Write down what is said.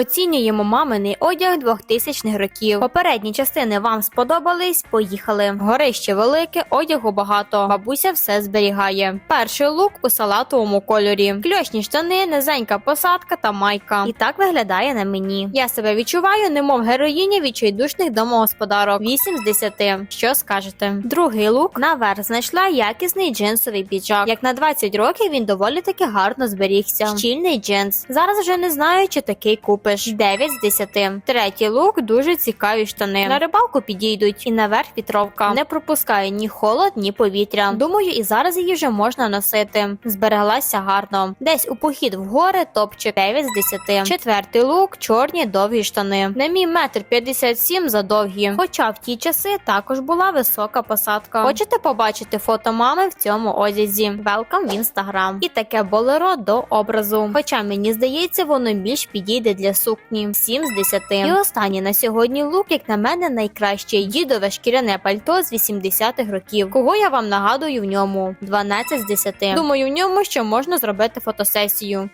Оцінюємо маминий одяг 2000-х років. Попередні частини вам сподобались. Поїхали. Горище велике, одягу багато. Бабуся все зберігає. Перший лук у салатовому кольорі. Кльошні штани, низенька посадка та майка. І так виглядає на мені. Я себе відчуваю, немов героїня відчайдушних домогосподарок. 8 з 10. Що скажете? Другий лук наверх знайшла якісний джинсовий піджак. Як на 20 років він доволі таки гарно зберігся. Щільний джинс. Зараз вже не знаю, чи такий купиш. 9 з 10. Третій лук дуже цікаві штани. На рибалку підійдуть і наверх вітровка. Не пропускає ні холод, ні повітря. Думаю, і зараз її вже можна носити. Збереглася гарно. Десь у похід в гори топчик 9 з 10. Четвертий лук чорні довгі штани. На мій метр 57 за довгі. Хоча в ті часи також була висока посадка. Хочете побачити фото мами в цьому одязі? Велкам в інстаграм. І таке болеро до образу. Хоча мені здається, воно більш підійде для сукні. 7 з 10. І останній на сьогодні лук, як на мене, найкращий. Дідове шкіряне пальто з 80-х років. Кого я вам нагадую в ньому? 12 з 10. Думаю, в ньому ще можна зробити фотосесію.